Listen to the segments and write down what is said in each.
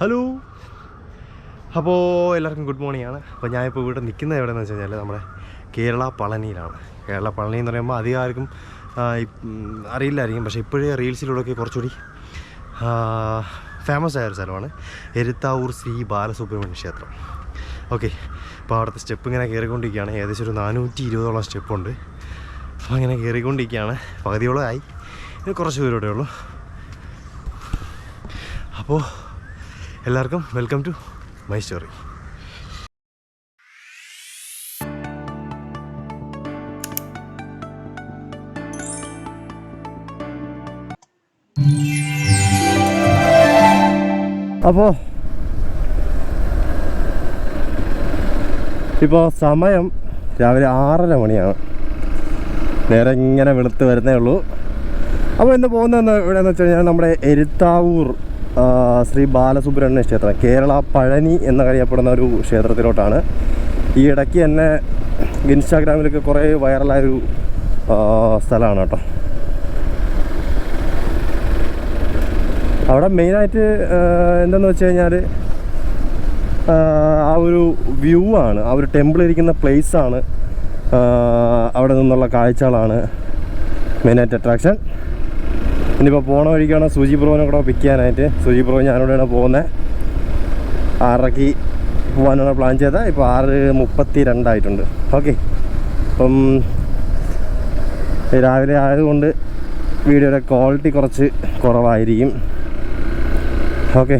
Hello. അപ്പോൾ എല്ലാവർക്കും good morning ആണ്. അപ്പോൾ ഞാനിപ്പോൾ ഇവിടെ നിൽക്കുന്നത് എവിടെയെന്ന് വെച്ച് കഴിഞ്ഞാൽ നമ്മുടെ കേരള പളനിയിലാണ്. കേരള പളനി എന്ന് പറയുമ്പോൾ അധികം ആർക്കും അറിയില്ലായിരിക്കും. പക്ഷേ ഇപ്പോഴേ റീൽസിലൂടെയൊക്കെ കുറച്ചുകൂടി ഫേമസ് ആയൊരു സ്ഥലമാണ്. എരുത്താവൂർ ശ്രീ ബാലസുബ്രഹ്മണ്യ ക്ഷേത്രം. ഓക്കെ അപ്പോൾ അവിടുത്തെ സ്റ്റെപ്പ് ഇങ്ങനെ കയറിക്കൊണ്ടിരിക്കുകയാണ്. ഏകദേശം ഒരു നാനൂറ്റി ഇരുപതോളം സ്റ്റെപ്പുണ്ട് അപ്പോൾ അങ്ങനെ കയറിക്കൊണ്ടിരിക്കുകയാണ്. പകുതിയോളം ആയി. ഇനി കുറച്ച് പേരോടെ ഉള്ളൂ. അപ്പോൾ എല്ലാവർക്കും വെൽക്കം ടു മൈ സ്റ്റോറി അപ്പോൾ ഇപ്പോൾ സമയം രാവിലെ ആറര മണിയാണ്. നേരെ ഇങ്ങനെ വെളുത്ത് വരുന്നേ ഉള്ളൂ. അപ്പോൾ ഇന്ന് പോകുന്നതെന്ന് എവിടെയെന്ന് വെച്ച് കഴിഞ്ഞാൽ നമ്മുടെ എരുത്താവൂർ ശ്രീ ബാലസുബ്രഹ്മണ്യ ക്ഷേത്രം കേരള പഴനി എന്നറിയപ്പെടുന്ന ഒരു ക്ഷേത്രത്തിലോട്ടാണ്. ഈ ഇടയ്ക്ക് തന്നെ ഇൻസ്റ്റാഗ്രാമിലൊക്കെ കുറേ വൈറലായൊരു സ്ഥലമാണ് കേട്ടോ. അവിടെ മെയിനായിട്ട് എന്തെന്ന് വെച്ച് കഴിഞ്ഞാൽ ആ ഒരു വ്യൂ ആണ്. ആ ഒരു ടെമ്പിൾ ഇരിക്കുന്ന പ്ലേസാണ് അവിടെ നിന്നുള്ള കാഴ്ചകളാണ് മെയിനായിട്ട് അട്രാക്ഷൻ. ഇനിയിപ്പോൾ പോണ വഴിക്കാണ് സൂചി ബ്രോനെ കൂടെ പിക്ക് ചെയ്യാനായിട്ട്? സൂചി ബ്രോ ഞാനിവിടെയാണ് പോകുന്നത് ആറരയ്ക്ക് പോകാനാണ് പ്ലാൻ ചെയ്തത്. ഇപ്പോൾ ആറ് മുപ്പത്തി രണ്ടായിട്ടുണ്ട് ഓക്കെ അപ്പം രാവിലെ ആയതുകൊണ്ട് വീഡിയോയുടെ ക്വാളിറ്റി കുറച്ച് കുറവായിരിക്കും. ഓക്കെ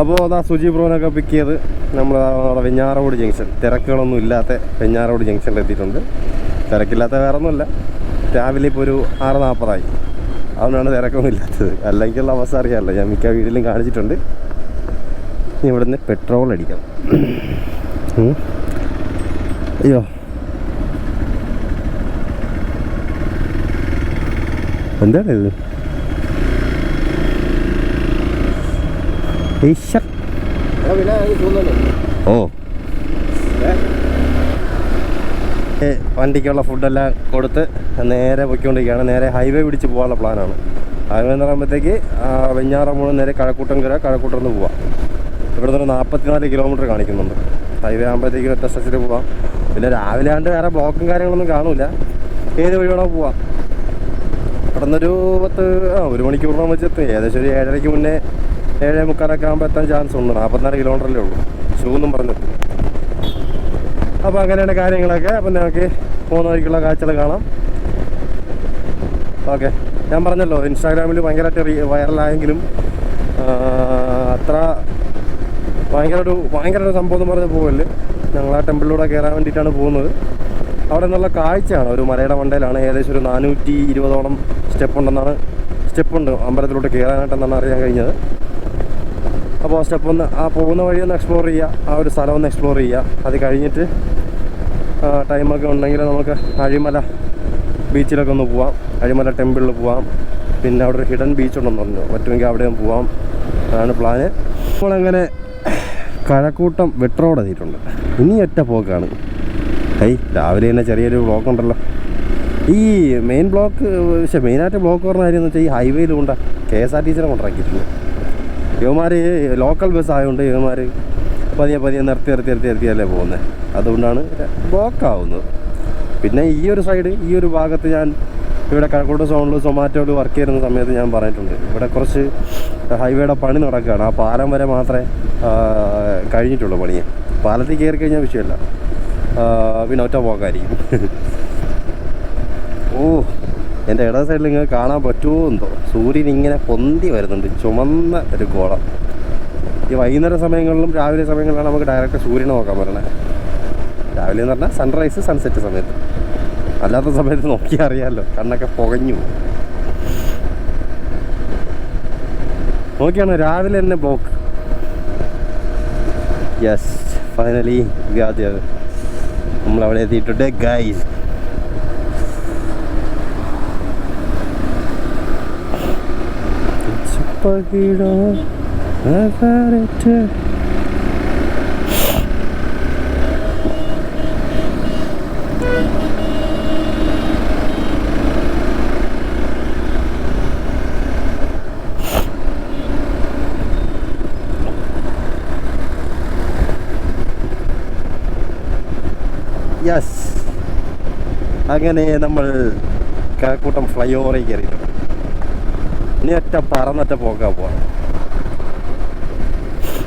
അപ്പോൾ അതാ സുജി ബ്രോനൊക്കെ പിക്ക് ചെയ്ത് നമ്മൾ നമ്മുടെ വെഞ്ഞാറോട് ജംഗ്ഷൻ തിരക്കുകളൊന്നും ഇല്ലാത്ത വെഞ്ഞാറോട് ജംഗ്ഷനിൽ എത്തിയിട്ടുണ്ട്. തിരക്കില്ലാത്ത വേറെ ഒന്നുമില്ല രാവിലെ ഇപ്പോൾ ഒരു ആറ് നാൽപ്പതായി അതുകൊണ്ടാണ് തിരക്കൊന്നും ഇല്ലാത്തത്. അല്ലെങ്കിൽ ഉള്ള അവസ്ഥ അറിയാമല്ലോ ഞാൻ മിക്ക വീട്ടിലും കാണിച്ചിട്ടുണ്ട്. ഇനി ഇവിടുന്ന് പെട്രോൾ അടിക്കണം. ഉം. അയ്യോ. എന്താണ് ഇത്? ഓ ഏ, വണ്ടിക്കുള്ള ഫുഡെല്ലാം കൊടുത്ത് നേരെ പൊയ്ക്കൊണ്ടിരിക്കുകയാണ്. നേരെ ഹൈവേ പിടിച്ച് പോകാനുള്ള പ്ലാനാണ്. ഹൈവേ എന്ന് പറയുമ്പോഴത്തേക്ക് വെഞ്ഞാറമൂട് നേരെ കയറുക കഴക്കൂട്ടം നിന്ന് പോവാം. ഇവിടെ നിന്ന് നാൽപ്പത്തിനാല് കിലോമീറ്റർ കാണിക്കുന്നുണ്ട്. ഹൈവേ ആകുമ്പോഴത്തേക്കും ഒറ്റ സ്റ്റേഷനിൽ പോവാം. പിന്നെ രാവിലെ ആണ്ട് വേറെ ബ്ലോക്കും കാര്യങ്ങളൊന്നും കാണില്ല ഏത് വഴി വേണോ പോവാം. നിന്നൊരു പത്ത് ആ ഒരു മണിക്കൂറിനാകുമ്പോൾ വെച്ചെത്തും ഏകദേശം ഒരു ഏഴരയ്ക്ക് മുന്നേ ഏഴേ മുക്കാലൊക്കെ ആകുമ്പോൾ എത്താൻ ചാൻസ് ഉണ്ട്. നാൽപ്പത്തിനാല് കിലോമീറ്ററല്ലേ ഉള്ളൂ. ഷൂ എന്നും പറഞ്ഞിട്ട്. അപ്പോൾ അങ്ങനെയാണ് കാര്യങ്ങളൊക്കെ. അപ്പം നമുക്ക് പോകുന്ന വഴിക്കുള്ള കാഴ്ചകൾ കാണാം. ഓക്കെ. ഞാൻ പറഞ്ഞല്ലോ ഇൻസ്റ്റാഗ്രാമിൽ ഭയങ്കരമായിട്ട് വൈറലായെങ്കിലും അത്ര ഭയങ്കര ഒരു ഭയങ്കര ഒരു സംഭവം എന്ന് പറഞ്ഞ് പോകൽ ഞങ്ങൾ ആ ടെമ്പിളിലൂടെ കയറാൻ വേണ്ടിയിട്ടാണ് പോകുന്നത്. അവിടെ നിന്നുള്ള കാഴ്ചയാണ്. ഒരു മലയുടെ മണ്ടയിലാണ്. ഏകദേശം ഒരു നാനൂറ്റി ഇരുപതോളം സ്റ്റെപ്പ് ഉണ്ടെന്നാണ് സ്റ്റെപ്പ് ഉണ്ട് അമ്പലത്തിലോട്ട് കയറാനായിട്ടെന്നാണ് അറിയാൻ കഴിഞ്ഞത്. അപ്പോൾ സ്റ്റെപ്പ് ഒന്ന് ആ പോകുന്ന വഴി ഒന്ന് എക്സ്പ്ലോർ ചെയ്യുക ആ ഒരു സ്ഥലം ഒന്ന് എക്സ്പ്ലോർ ചെയ്യുക അത് കഴിഞ്ഞിട്ട് ടൈമൊക്കെ ഉണ്ടെങ്കിൽ നമുക്ക് അഴിമല ബീച്ചിലൊക്കെ ഒന്ന് പോവാം. അഴിമല ടെമ്പിളിൽ പോവാം. പിന്നെ അവിടെ ഒരു ഹിഡൻ ബീച്ച് ഉണ്ടെന്ന് പറഞ്ഞു. പറ്റുമെങ്കിൽ അവിടെയും പോവാം. അതാണ് പ്ലാന് അങ്ങനെ കഴക്കൂട്ടം വെട്രോഡ് എത്തിയിട്ടുണ്ട്. ഇനി ഒറ്റ പോക്കാണ്. ഹൈ രാവിലെ തന്നെ ചെറിയൊരു ബ്ലോക്ക് ഉണ്ടല്ലോ. ഈ മെയിൻ ബ്ലോക്ക് പക്ഷേ മെയിനായിട്ട് ബ്ലോക്ക് പറഞ്ഞ കാര്യം എന്ന് വെച്ചാൽ ഈ ഹൈവേയിൽ കൊണ്ടാണ് കെ എസ് ആർ ടി സിനെ കൊണ്ടാക്കിയിട്ടുണ്ട് ഇവന്മാർ ലോക്കൽ ബസ് ആയതുകൊണ്ട് ഇവന്മാർ പതിയെ പതിയെ നിർത്തി നിർത്തി നിർത്തി നിർത്തിയല്ലേ പോകുന്നത് അതുകൊണ്ടാണ് ബ്ലോക്ക് ആവുന്നത്. പിന്നെ ഈ ഒരു സൈഡ് ഈ ഒരു ഭാഗത്ത് ഞാൻ ഇവിടെ കഴക്കൂട്ട് സോണിൽ സൊമാറ്റോയിൽ വർക്ക് ചെയ്യുന്ന സമയത്ത് ഞാൻ പറഞ്ഞിട്ടുണ്ട്. ഇവിടെ കുറച്ച് ഹൈവേയുടെ പണി നടക്കുകയാണ്. ആ പാലം വരെ മാത്രമേ കഴിഞ്ഞിട്ടുള്ളൂ പണിയെ. പാലത്തിൽ കയറി കഴിഞ്ഞാൽ വിഷയമല്ല. പിന്നെ ഒറ്റ പോക്കായിരിക്കും എന്റെ ഇട സൈഡിൽ നിങ്ങൾക്ക് കാണാൻ പറ്റുമോ എന്തോ സൂര്യൻ ഇങ്ങനെ പൊന്തി വരുന്നുണ്ട് ചുമന്ന ഒരു ഗോളം. ഈ വൈകുന്നേര സമയങ്ങളിലും രാവിലെ സമയങ്ങളിലാണ് നമുക്ക് ഡയറക്റ്റ് സൂര്യനെ നോക്കാൻ പറ്റണേ. രാവിലെ എന്ന് പറഞ്ഞാൽ സൺറൈസ് സൺസെറ്റ് സമയത്ത്. അല്ലാത്ത സമയത്ത് നോക്കിയാൽ അറിയാമല്ലോ കണ്ണൊക്കെ പുകഞ്ഞു നോക്കിയാണ്? രാവിലെ തന്നെ ബ്ലോക്ക് യെസ് ഫൈനലി നമ്മൾ അവിടെ എത്തിയിട്ടുണ്ട് ഗൈസ് പകിടോ? അകരറ്റ്. യെസ് അങ്ങനെ നമ്മൾ കാക്കൂട്ടം ഫ്ലൈ ഓവറിൽ കയറിയിട്ടുണ്ട്. ഇനി ഒറ്റ പറന്നൊറ്റ പോക്കാ പോവാം.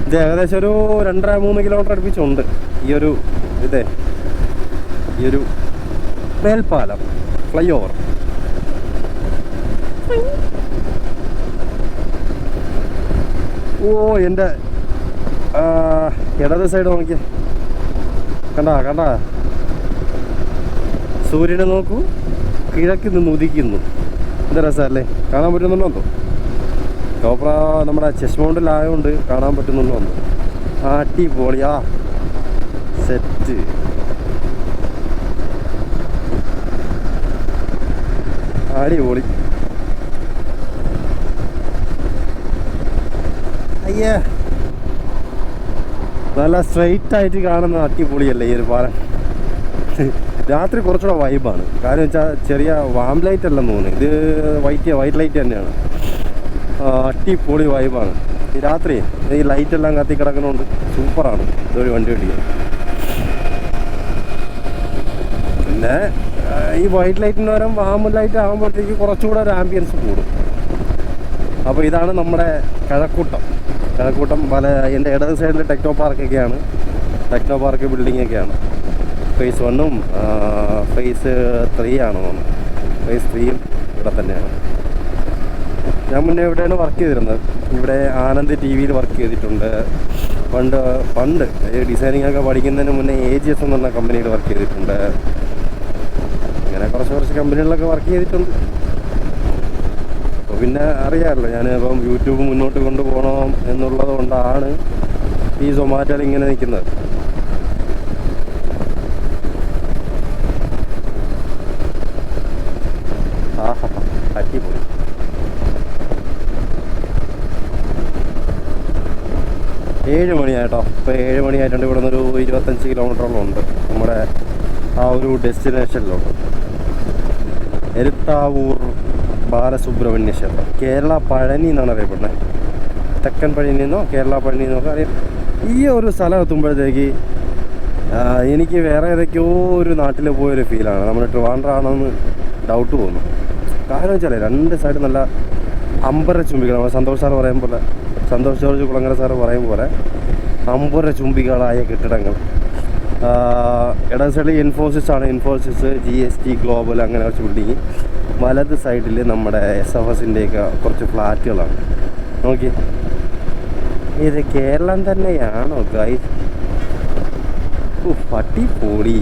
ഇത് ഏകദേശം ഒരു രണ്ടര മൂന്ന് കിലോമീറ്റർ അടുപ്പിച്ചുണ്ട്. ഈ ഒരു ഇതേ ഈ ഒരു മേൽപ്പാലം ഫ്ലൈ ഓവർ ഓ എന്റെ ഇടത് സൈഡ് നോക്കി കണ്ടാ കണ്ടാ? സൂര്യനെ നോക്കൂ കിഴക്ക് നിന്ന് ഉദിക്കുന്നു. എന്താ രസമല്ലേ? കാണാൻ പറ്റുന്നുണ്ടോ എന്തോ? കോപ്ര നമ്മുടെ ചെസ്റ്റ് മൗണ്ടിലായതുകൊണ്ട് കാണാൻ പറ്റുന്നുണ്ടോ എന്തോ? ആട്ടി ആ സെറ്റ് പോളി അയ്യേ. നല്ല സ്ട്രെയിറ്റ് ആയിട്ട് കാണുന്ന അടിപൊളിയല്ലേ ഈ ഒരു പാലം? രാത്രി കുറച്ചുകൂടെ വൈബാണ് കാരണം വെച്ചാൽ ചെറിയ വാം ലൈറ്റ് അല്ലെന്ന് തോന്നുന്നു. ഇത് വൈറ്റ് വൈറ്റ് ലൈറ്റ് തന്നെയാണ്. അട്ടിപ്പൊളി വൈബാണ് ഈ രാത്രി ഈ ലൈറ്റ് എല്ലാം കത്തി കിടക്കുന്നതുകൊണ്ട് സൂപ്പറാണ് ഇതൊരു വണ്ടി ഓടിക്കാൻ. പിന്നെ ഈ വൈറ്റ് ലൈറ്റിന് പകരം വാം ലൈറ്റ് ആകുമ്പോഴത്തേക്ക് കുറച്ചുകൂടെ ഒരു ആംബിയൻസ് കൂടും. അപ്പോൾ ഇതാണ് നമ്മുടെ കിഴക്കൂട്ടം. കിഴക്കൂട്ടം പല എന്റെ ഇടത് സൈഡിൽ ടെക്നോ പാർക്കൊക്കെയാണ് ടെക്നോ പാർക്ക് ബിൽഡിംഗ് ഒക്കെയാണ്. ഫേസ് വണ്ണും ഫേസ് ത്രീ ആണ് ഫേസ് ത്രീയും ഇവിടെ തന്നെയാണ്. ഞാൻ മുന്നേ ഇവിടെയാണ് വർക്ക് ചെയ്തിരുന്നത്? ഇവിടെ ആനന്ദ് ടി വിയിൽ വർക്ക് ചെയ്തിട്ടുണ്ട്. പണ്ട് പണ്ട് ഡിസൈനിങ് ഒക്കെ പഠിക്കുന്നതിന് മുന്നേ എ ജി എസ് എന്ന് പറഞ്ഞ കമ്പനിയിൽ വർക്ക് ചെയ്തിട്ടുണ്ട്. അങ്ങനെ കുറച്ച് കുറച്ച് കമ്പനികളിലൊക്കെ വർക്ക് ചെയ്തിട്ടുണ്ട്. അപ്പോൾ പിന്നെ അറിയാമല്ലോ ഞാനിപ്പം യൂട്യൂബ് മുന്നോട്ട് കൊണ്ടുപോകണം എന്നുള്ളത് കൊണ്ടാണ് ഈ സൊമാറ്റോയിൽ ഇങ്ങനെ നിൽക്കുന്നത് ആഹാ അടിപൊളി ഏഴ് മണിയായിട്ടോ ഇപ്പോൾ ഏഴ് മണിയായിട്ടുണ്ട് ഇവിടെ നിന്നൊരു ഇരുപത്തഞ്ച് കിലോമീറ്ററോളം ഉണ്ട് നമ്മുടെ ആ ഒരു ഡെസ്റ്റിനേഷനിലോട്ട് എരുത്താവൂർ ബാലസുബ്രഹ്മണ്യ ക്ഷേത്രം. കേരള പഴനി എന്നാണ് അറിയപ്പെടുന്നത് തെക്കൻ പഴനി എന്നോ കേരള പഴനി എന്നോ അറിയാം. ഈ ഒരു സ്ഥലം എത്തുമ്പോഴത്തേക്ക് എനിക്ക് വേറെ ഏതൊക്കെയോ ഒരു നാട്ടിൽ പോയൊരു ഫീലാണ്. നമ്മുടെ ട്രിവാൻഡ്രാണെന്ന് ഡൗട്ട് തോന്നുന്നു കാരണം വെച്ചാൽ രണ്ട് സൈഡ് നല്ല അമ്പര ചുമ്പിക്കണം നമ്മുടെ സന്തോഷ് സാർ പറയും പോലെ സന്തോഷ് ജോർജ് കുളങ്ങര സാർ പറയും പോലെ അമ്പര ചുംബികളായ കെട്ടിടങ്ങൾ. ഇടത് സൈഡിൽ ഇൻഫോസിസ് ആണ്. Infosys G S T global അങ്ങനെ കുറച്ച് ബിൽഡിങ് വലത് സൈഡിൽ നമ്മുടെ എസ് എഫ് എസിന്റെയൊക്കെ കുറച്ച് ഫ്ലാറ്റുകളാണ്. നോക്കി ഇത് കേരളം തന്നെയാണോ ഗായ് പട്ടി പൊടി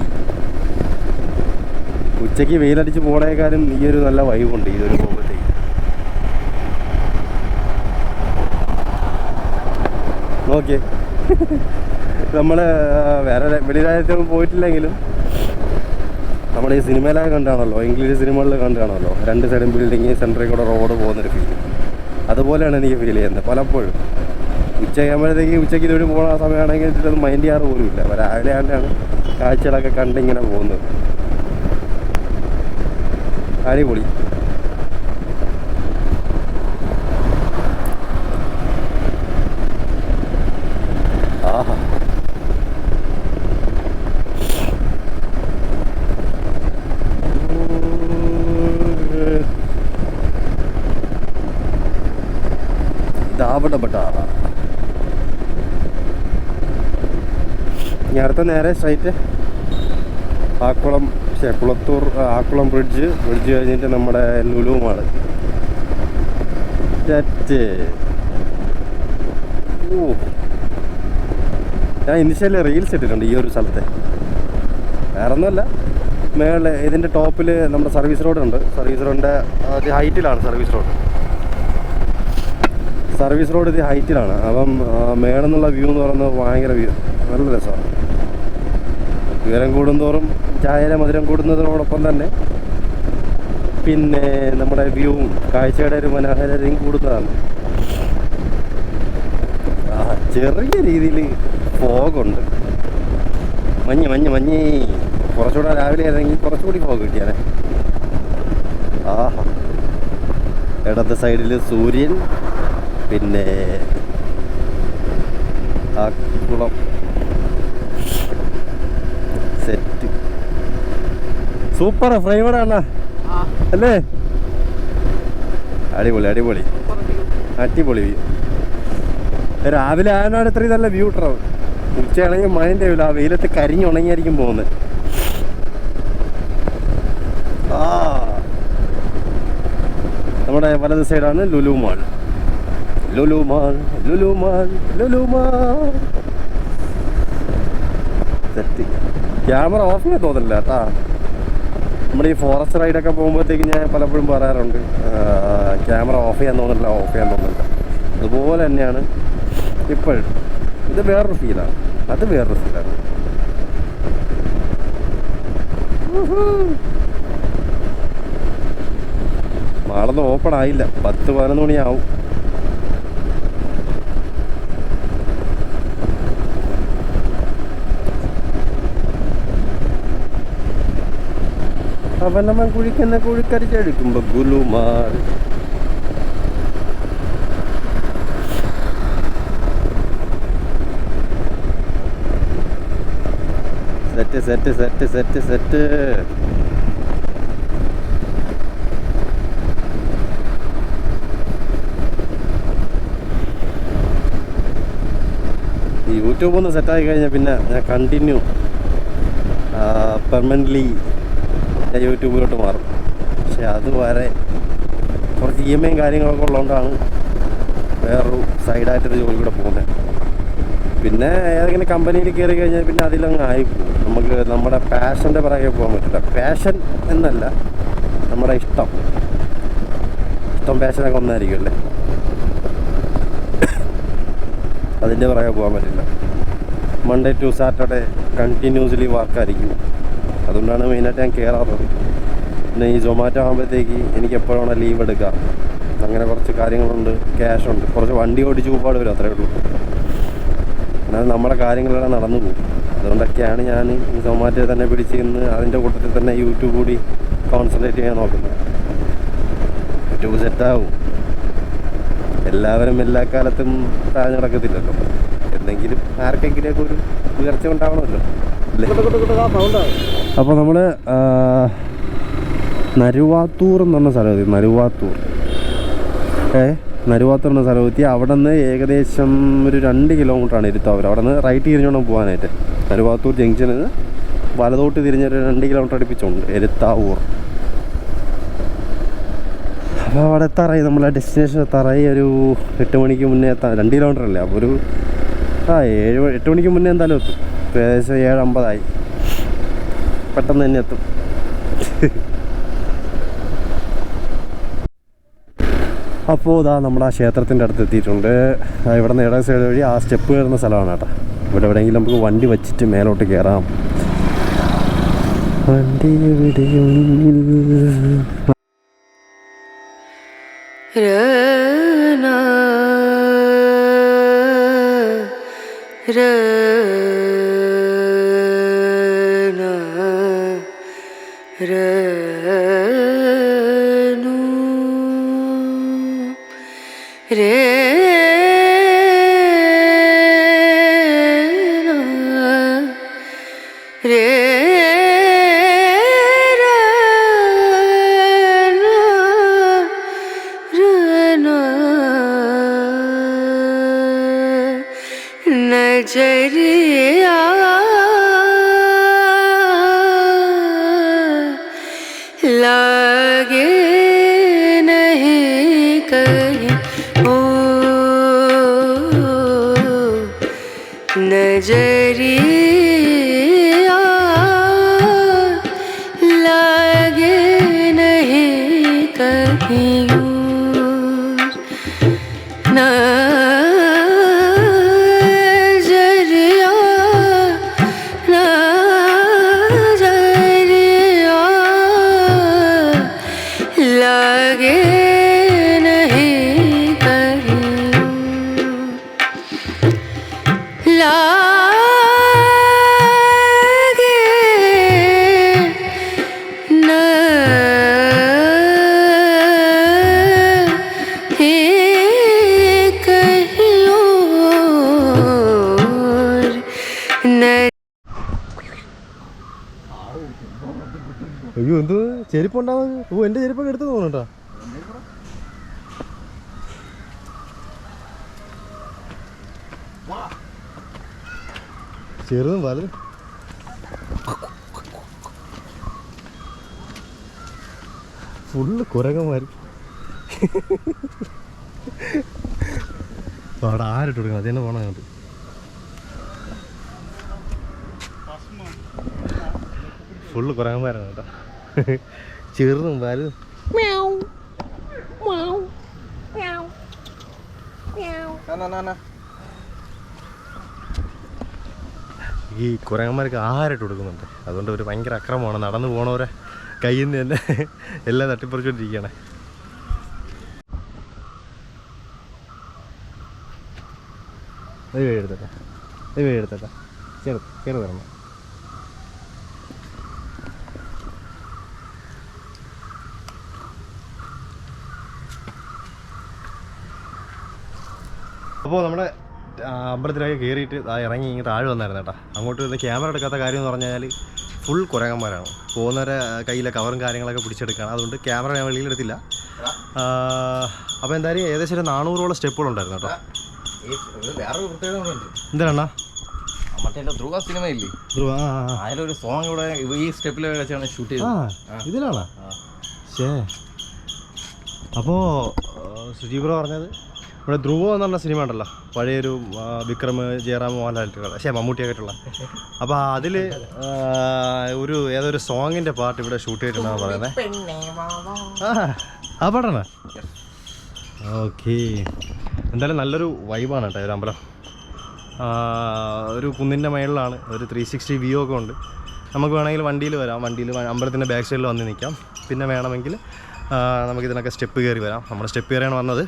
ഉച്ചയ്ക്ക് വെയിലടിച്ച് പോണേക്കാളും ഈ ഒരു നല്ല വൈബുണ്ട് ഒരു പോകുമ്പോഴത്തേക്ക് നോക്കിയേ. നമ്മൾ വേറെ വെളിരാജ്യത്തൊന്നും പോയിട്ടില്ലെങ്കിലും നമ്മൾ ഈ സിനിമയിലൊക്കെ കണ്ടാണല്ലോ ഇംഗ്ലീഷ് സിനിമകളിൽ കണ്ടാണല്ലോ രണ്ട് സൈഡും ബിൽഡിങ് സെന്ററിൽ കൂടെ റോഡ് പോകുന്നൊരു ഫീൽ അതുപോലെയാണ് എനിക്ക് ഫീൽ ചെയ്യുന്നത് പലപ്പോഴും. ഉച്ചയാകുമ്പോഴത്തേക്ക് ഉച്ചയ്ക്ക് ഇതുവഴി പോകുന്ന ആ സമയമാണെങ്കിൽ ഇതൊന്നും മൈൻഡ് ചെയ്യാറ് പോലും ഇല്ല അപ്പോൾ രാവിലെ ആണ്ടാണ് കാഴ്ചകളൊക്കെ കണ്ടിങ്ങനെ പോകുന്നത്. അടിപൊളി. ഇനി അടുത്ത നേരെ സ്ട്രൈറ്റ് ആക്കുളം പക്ഷേ കുളത്തൂർ ആക്കുളം ബ്രിഡ്ജ് ബ്രിഡ്ജ് കഴിഞ്ഞിട്ട് നമ്മുടെ ലുലുമാണ് ഓ ഞാൻ ഇനിഷ്യലി റീൽസ് ഇട്ടിട്ടുണ്ട് ഈ ഒരു സ്ഥലത്തെ. വേറെ ഒന്നുമല്ല മേളിൽ ഇതിന്റെ ടോപ്പിൽ നമ്മുടെ സർവീസ് റോഡ് ഉണ്ട്. സർവീസ് റോഡിന്റെ അത് ഹൈറ്റിലാണ് സർവീസ് റോഡ് സർവീസ് റോഡ് ഇത് ഹൈറ്റിലാണ് അപ്പം മേളെന്നുള്ള വ്യൂ എന്ന് പറയുന്നത് ഭയങ്കര വ്യൂ നല്ല രസമാണ്. ഉയരം കൂടുന്തോറും ചായയിലെ മധുരം കൂടുന്നതിനോടൊപ്പം തന്നെ പിന്നെ നമ്മുടെ വ്യൂവും കാഴ്ചയുടെ ഒരു മനോഹരതയും കൂടുന്നതാണ്. ചെറിയ രീതിയിൽ ഫോഗുണ്ട്. മഞ്ഞ് മഞ്ഞ് മഞ്ഞ്. കുറച്ചുകൂടെ രാവിലെ ആയിരുന്നെങ്കിൽ കുറച്ചുകൂടി ഫോഗ് കിട്ടിയാലേ. ആഹാ. ഇടത്തെ സൈഡിൽ സൂര്യൻ പിന്നെ ആ കുളം സെറ്റ് സൂപ്പർ ഫ്രൈമഡ് അണ്ണ അല്ലേ? അടിപൊളി അടിപൊളി. അടിപൊളി വ്യൂ രാവിലെ ആയതിനാണ് ഇത്രയും നല്ല വ്യൂ കിട്ടണം. ഉച്ചയാണെങ്കിൽ മഴന്റെ ആ വെയിലത്ത് കരിഞ്ഞുണങ്ങിയായിരിക്കും പോകുന്നത്. ആ. നമ്മുടെ വലത് സൈഡാണ് Lulu mall. Lulu mall Lulu mall Lulu mall. Camera off ചെയ്യാൻ തോന്നില്ല കേട്ടാ. നമ്മുടെ ഈ ഫോറസ്റ്റ് റൈഡൊക്കെ പോകുമ്പോഴത്തേക്ക് ഞാൻ പലപ്പോഴും പറയാറുണ്ട് ക്യാമറ ഓഫ് ചെയ്യാൻ തോന്നില്ല ഓഫ് ചെയ്യാൻ തോന്നില്ല. അതുപോലെ തന്നെയാണ് ഇപ്പോഴും. ഇത് വേറൊരു ഫീലാണ് അത് വേറൊരു ഫീലാണ് മാളൊന്നും ഓപ്പൺ ആയില്ല. പത്ത് പതിനൊന്ന് മണിയാവും. അവനമ്മൻ കുഴിക്കുന്ന കുഴിക്കരിച്ചെടുക്കുമ്പോ ഗുലുമാർ. Set set set set set YouTube ഒന്ന് സെറ്റായി കഴിഞ്ഞാൽ പിന്നെ ഞാൻ കണ്ടിന്യൂ പെർമനന്റ്ലി യൂട്യൂബിലോട്ട് മാറും. പക്ഷെ അതുവരെ കുറച്ച് ഇ എം ഐയും കാര്യങ്ങളൊക്കെ ഉള്ളതുകൊണ്ടാണ് വേറൊരു സൈഡായിട്ടൊരു ജോലി കൂടെ പോകുന്നത് പിന്നെ ഏതെങ്കിലും കമ്പനിയിൽ കയറി കഴിഞ്ഞാൽ പിന്നെ അതിലങ്ങ് ആയിപ്പോകും നമുക്ക് നമ്മുടെ പാഷന്റെ പിറകെ പോകാൻ പറ്റില്ല. പാഷൻ എന്നല്ല നമ്മുടെ ഇഷ്ടം. ഇഷ്ടം പാഷനൊക്കെ ഒന്നായിരിക്കും അല്ലേ? അതിന്റെ പിറകെ പോകാൻ പറ്റില്ല. മൺഡേ ടു സാറ്റർഡേ കണ്ടിന്യൂസ്ലി വർക്കായിരിക്കും അതുകൊണ്ടാണ് മെയിനായിട്ട് ഞാൻ കയറാറുള്ളത് പിന്നെ ഈ സൊമാറ്റോ ആകുമ്പോഴത്തേക്ക് എനിക്ക് എപ്പോഴാണ് ലീവ് എടുക്കാം അങ്ങനെ കുറച്ച് കാര്യങ്ങളുണ്ട് ക്യാഷ് ഉണ്ട്. കുറച്ച് വണ്ടി ഓടിച്ച് പോകാട് വരും അത്രേ ഉള്ളൂ. എന്നാൽ നമ്മുടെ കാര്യങ്ങളെല്ലാം നടന്നു പോകും. അതുകൊണ്ടൊക്കെയാണ് ഞാൻ ഈ സൊമാറ്റോ തന്നെ പിടിച്ച് ഇന്ന് അതിന്റെ കൂട്ടത്തിൽ തന്നെ യൂട്യൂബ് കൂടി കോൺസെൻട്രേറ്റ് ചെയ്യാൻ നോക്കുന്നത്. യൂട്യൂബ് സെറ്റാവും എല്ലാവരും എല്ലാ കാലത്തും താഴെ നടക്കത്തില്ലല്ലോ എന്തെങ്കിലും ആർക്കെങ്കിലുമൊക്കെ ഒരു ഉയർച്ച ഉണ്ടാവണമല്ലോ. അപ്പോൾ നമ്മൾ നരുവാത്തൂർ എന്ന് പറഞ്ഞ സ്ഥലം എത്തി നരുവാത്തൂർ. ഏ നരുവാത്തൂർ എന്ന സ്ഥലം എത്തി. അവിടെ നിന്ന് ഏകദേശം ഒരു രണ്ട് കിലോമീറ്ററാണ് ഇരുത്താവൂർ. അവിടെ നിന്ന് റൈറ്റ് തിരിഞ്ഞോണം പോകാനായിട്ട് നരുവാത്തൂർ ജംഗ്ഷനിൽ നിന്ന് വലതോട്ട് തിരിഞ്ഞൊരു രണ്ട് കിലോമീറ്റർ അടുപ്പിച്ചുണ്ട് എരുത്താവൂർ. അപ്പോൾ അവിടെ എത്താറായി. നമ്മളെ ഡെസ്റ്റിനേഷൻ എത്താറായി. ഒരു എട്ട് മണിക്ക് മുന്നേ എത്താൻ രണ്ട് കിലോമീറ്റർ അല്ലേ? അപ്പോൾ ഒരു ആ ഏഴ് എട്ട് മണിക്ക് മുന്നേ എന്തായാലും എത്തും. ഇപ്പം ഏകദേശം ഏഴ് അമ്പതായി പെട്ടെന്ന് തന്നെ എത്തും. അപ്പോൾ ഇതാ നമ്മുടെ ആ ക്ഷേത്രത്തിന്റെ അടുത്ത് എത്തിയിട്ടുണ്ട്. ഇവിടെ നിന്ന് ഇടം സൈഡ് വഴി ആ സ്റ്റെപ്പ് കയറുന്ന സ്ഥലമാണ് കേട്ടോ. ഇവിടെ എവിടെയെങ്കിലും നമുക്ക് വണ്ടി വച്ചിട്ട് മേലോട്ട് കയറാം വണ്ടി എവിടെയുള്ളിൽ रे। रे। नज़रिया लागे नहीं कर नज़रिया लागे नहीं कहीं और। എന്തോ ചെരുപ്പുണ്ടാവും. ഓ എന്റെ ചെരുപ്പൊക്കെ എടുത്തു തോന്നുന്നുണ്ടോ ചെറുതും വലുതും. ഫുള്ള് കുരങ്ങന്മാർ അവിടെ ആരിട്ട് കൊടുക്കണം? അത് തന്നെ പോകണം ഫുള്ള് കുരങ്ങന്മാരാണ് കേട്ടോ. ചെറുതും വലുതും. ഈ കുരങ്ങന്മാർക്ക് ആഹാരമായിട്ട് കൊടുക്കുന്നുണ്ട്. അതുകൊണ്ട് ഒരു ഭയങ്കര അക്രമമാണ്. നടന്നു പോണവരെ കയ്യിൽ നിന്ന് തന്നെ എല്ലാം തട്ടിപ്പറിച്ചോണ്ടിരിക്കണേ എടുത്തട്ടെ ഒരു വീട് എടുത്തട്ടെ ചെറു ചെറു അപ്പോൾ നമ്മുടെ അമ്പലത്തിലൊക്കെ കയറിയിട്ട് ഇറങ്ങി ഇങ്ങോട്ട് താഴെ വന്നായിരുന്നു കേട്ടോ. അങ്ങോട്ട് ഇത് ക്യാമറ എടുക്കാത്ത കാര്യം എന്ന് പറഞ്ഞു കഴിഞ്ഞാൽ ഫുൾ കുരങ്ങന്മാരാണ്. പോകുന്നവരെ കയ്യിലെ കവറും കാര്യങ്ങളൊക്കെ പിടിച്ചെടുക്കുകയാണ്. അതുകൊണ്ട് ക്യാമറ ഞാൻ വെളിയിലെടുത്തില്ല അപ്പോൾ എന്തായാലും ഏകദേശം ഒരു നാനൂറോളം സ്റ്റെപ്പുകളുണ്ടായിരുന്നു കേട്ടോ. വേറൊരു പ്രത്യേകത എന്താണ് മറ്റേ ധ്രുവ സിനിമ ഇല്ലേ അതിലൊരു സോങ് ഇവിടെ ഈ സ്റ്റെപ്പിൽ വെച്ചാണ് ഷൂട്ട് ചെയ്തത്. ഇതിലാണോ? ശേ അപ്പോൾ സുജീവ് പറഞ്ഞത് ഇവിടെ ധ്രുവം എന്ന് പറഞ്ഞ സിനിമ ഉണ്ടല്ലോ. പഴയൊരു വിക്രം ജയറാം മോഹൻലാലിട്ടുള്ള പക്ഷേ മമ്മൂട്ടിയായിട്ടുള്ള. അപ്പൊ അപ്പോൾ അതിൽ ഒരു ഏതൊരു സോങ്ങിന്റെ പാട്ട് ഇവിടെ ഷൂട്ട് ചെയ്തിട്ടുണ്ടെന്ന് പറയുന്നത് ആ പാട്ടാണ്. ഓക്കെ. എന്തായാലും നല്ലൊരു വൈബാണ് കേട്ടോ ഒരു അമ്പലം ഒരു കുന്നിന്റെ മേളിലാണ് ഒരു ത്രീ സിക്സ്റ്റി വ്യൂ ഒക്കെ ഉണ്ട്. നമുക്ക് വേണമെങ്കിൽ വണ്ടിയിൽ വരാം. വണ്ടിയിൽ അമ്പലത്തിന്റെ ബാക്ക് സൈഡിൽ വന്ന് നിൽക്കാം പിന്നെ വേണമെങ്കിൽ നമുക്കിതിനൊക്കെ സ്റ്റെപ്പ് കയറി വരാം. നമ്മൾ സ്റ്റെപ്പ് കയറിയാണ് വന്നത്.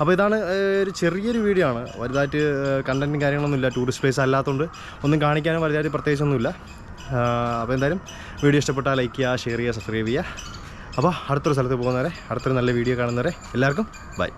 അപ്പോൾ ഇതാണ് ഒരു ചെറിയൊരു വീഡിയോ ആണ്. വലുതായിട്ട് കണ്ടന്റും കാര്യങ്ങളൊന്നുമില്ല. ടൂറിസ്റ്റ് പ്ലേസ് അല്ലാത്തതുകൊണ്ട് ഒന്നും കാണിക്കാനും വലുതായിട്ട് പ്രത്യേകിച്ചൊന്നുമില്ല. അപ്പോൾ എന്തായാലും വീഡിയോ ഇഷ്ടപ്പെട്ടാൽ ലൈക്ക് ചെയ്യുക ഷെയർ ചെയ്യുക സബ്സ്ക്രൈബ് ചെയ്യുക. അപ്പോൾ അടുത്തൊരു സ്ഥലത്ത് പോകുന്നവരെ അടുത്തൊരു നല്ല വീഡിയോ കാണുന്നവരെ എല്ലാവർക്കും ബൈ